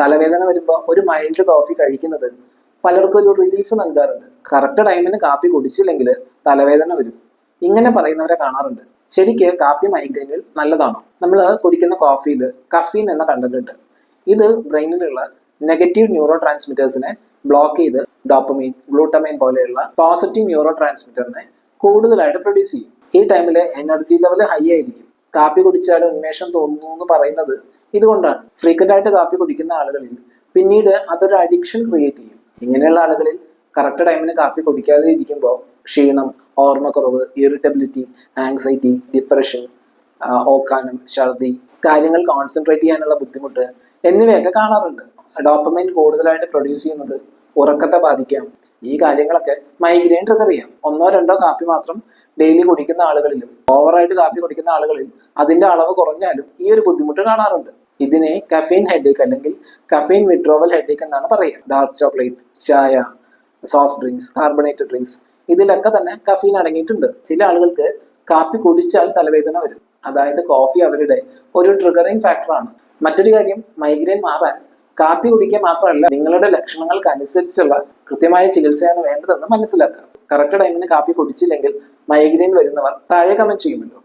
തലവേദന വരുമ്പോൾ ഒരു മൈൽഡ് കോഫി കഴിക്കുന്നത് പലർക്കും ഒരു റിലീഫ് നൽകാറുണ്ട്. കറക്റ്റ് ടൈമിന് കാപ്പി കുടിച്ചില്ലെങ്കിൽ തലവേദന വരും. ഇങ്ങനെ പറയുന്നവരെ കാണാറുണ്ട്. ശരിക്ക് കാപ്പി മൈഗ്രെയിനിൽ നല്ലതാണോ? നമ്മൾ കുടിക്കുന്ന കോഫിയിൽ കഫീൻ എന്ന കണ്ടന്റ് ഉണ്ട് ഇത് ബ്രെയിനിലുള്ള നെഗറ്റീവ് ന്യൂറോ ട്രാൻസ്മിറ്റേഴ്സിനെ ബ്ലോക്ക് ചെയ്ത് ഡോപ്പമീൻ ഗ്ലൂട്ടമൈൻ പോലെയുള്ള പോസിറ്റീവ് ന്യൂറോ ട്രാൻസ്മിറ്ററിനെ കൂടുതലായിട്ട് പ്രൊഡ്യൂസ് ചെയ്യും. ഈ ടൈമിൽ എനർജി ലെവൽ ഹൈ ആയിരിക്കും. കാപ്പി കുടിച്ചാൽ ഉന്മേഷം തോന്നുന്നു എന്ന് പറയുന്നത് ഇതുകൊണ്ടാണ് ഫ്രീക്വന്റ് ആയിട്ട് കാപ്പി കുടിക്കുന്ന ആളുകളിൽ പിന്നീട് അതൊരു അഡിക്ഷൻ ക്രിയേറ്റ് ചെയ്യും. ഇങ്ങനെയുള്ള ആളുകളിൽ കറക്റ്റ് ടൈമിന് കാപ്പി കുടിക്കാതെ ഇരിക്കുമ്പോൾ ക്ഷീണം ഓർമ്മക്കുറവ് ഇറിറ്റബിലിറ്റി ആങ്സൈറ്റി ഡിപ്രഷൻ ഓക്കാനം ഛർദി കാര്യങ്ങൾ കോൺസെൻട്രേറ്റ് ചെയ്യാനുള്ള ബുദ്ധിമുട്ട് എന്നിവയൊക്കെ കാണാറുണ്ട്. ഡോപ്പമൈൻ കൂടുതലായിട്ട് പ്രൊഡ്യൂസ് ചെയ്യുന്നത് ഉറക്കത്തെ ബാധിക്കാം. ഈ കാര്യങ്ങളൊക്കെ മൈഗ്രെയിൻ ചെയ്യാം. ഒന്നോ രണ്ടോ കാപ്പി മാത്രം ഡെയിലി കുടിക്കുന്ന ആളുകളിലും ഓവറായിട്ട് കാപ്പി കുടിക്കുന്ന ആളുകളിൽ അതിന്റെ അളവ് കുറഞ്ഞാലും ഈ ഒരു ബുദ്ധിമുട്ട് കാണാറുണ്ട്. ഇതിനെ കഫീൻ ഹെഡേക്ക് അല്ലെങ്കിൽ കഫീൻ വിഡ്രോവൽ ഹെഡേക്ക് എന്നാണ് പറയുക. ഡാർക്ക് ചോക്ലേറ്റ് ചായ സോഫ്റ്റ് ഡ്രിങ്ക്സ് കാർബണേറ്റഡ് ഡ്രിങ്ക്സ് ഇതിലൊക്കെ തന്നെ കഫീൻ അടങ്ങിയിട്ടുണ്ട്. ചില ആളുകൾക്ക് കാപ്പി കുടിച്ചാൽ തലവേദന വരും. അതായത് കോഫി അവരുടെ ഒരു ട്രിഗറിങ് ഫാക്ടറാണ് മറ്റൊരു കാര്യം മൈഗ്രെയിൻ മാറാൻ കാപ്പി കുടിക്കുക മാത്രമല്ല നിങ്ങളുടെ ലക്ഷണങ്ങൾക്ക് അനുസരിച്ചുള്ള കൃത്യമായ ചികിത്സയാണ് വേണ്ടതെന്ന് മനസ്സിലാക്കുക. കറക്റ്റ് ടൈമിന് കാപ്പി കുടിച്ചില്ലെങ്കിൽ മൈഗ്രെയിൻ വരുന്നവർ താഴെ കമന്റ് ചെയ്യുമല്ലോ.